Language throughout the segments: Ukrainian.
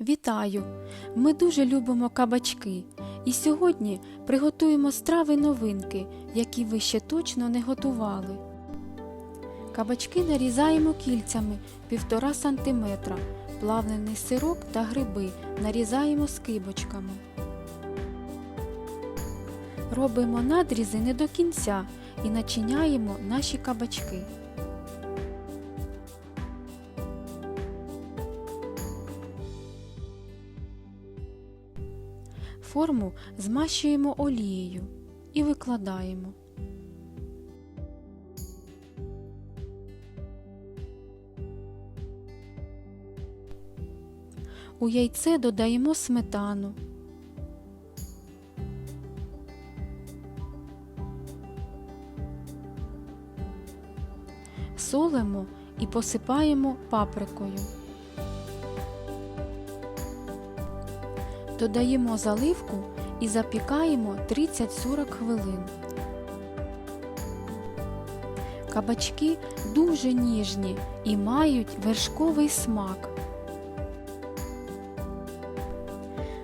Вітаю! Ми дуже любимо кабачки. І сьогодні приготуємо страви новинки, які ви ще точно не готували. Кабачки нарізаємо кільцями 1,5 см, плавлений сирок та гриби нарізаємо скибочками. Робимо надрізи не до кінця і начиняємо наші кабачки. Форму змащуємо олією і викладаємо. У яйце додаємо сметану. Солимо і посипаємо паприкою. Додаємо заливку і запікаємо 30-40 хвилин. Кабачки дуже ніжні і мають вершковий смак.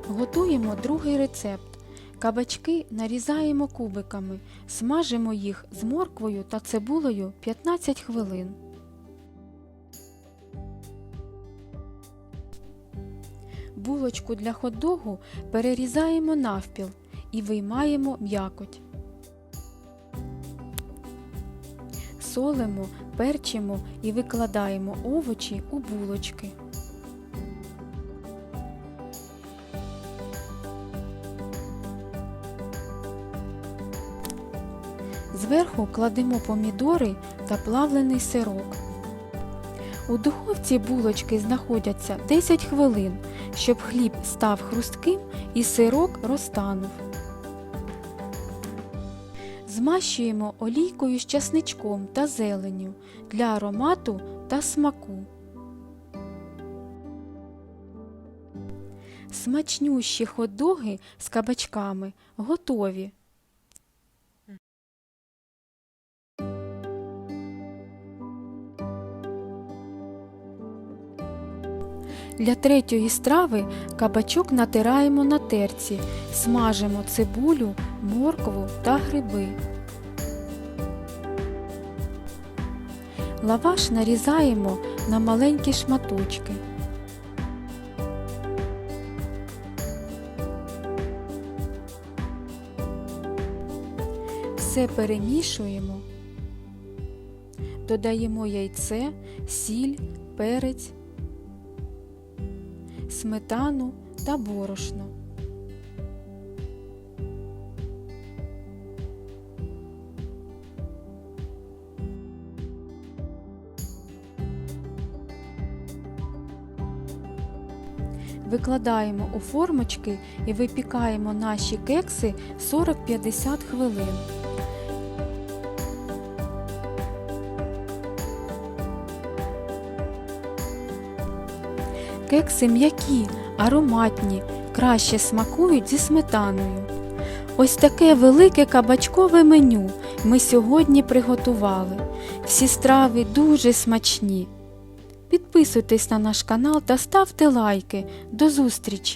Готуємо другий рецепт. Кабачки нарізаємо кубиками, смажимо їх з морквою та цибулею 15 хвилин. Булочку для хот-догу перерізаємо навпіл і виймаємо м'якоть. Солимо, перчимо і викладаємо овочі у булочки. Зверху кладемо помідори та плавлений сирок. У духовці булочки знаходяться 10 хвилин, щоб хліб став хрустким і сирок розтанув. Змащуємо олійкою з часничком та зеленню для аромату та смаку. Смачнющі хот-доги з кабачками готові. Для третьої страви кабачок натираємо на терці, смажимо цибулю, моркву та гриби. Лаваш нарізаємо на маленькі шматочки. Все перемішуємо, додаємо яйце, сіль, перець сметану та борошно. Викладаємо у формочки і випікаємо наші кекси 40-50 хвилин. Кекси м'які, ароматні, краще смакують зі сметаною. Ось таке велике кабачкове меню ми сьогодні приготували. Всі страви дуже смачні. Підписуйтесь на наш канал та ставте лайки. До зустрічі!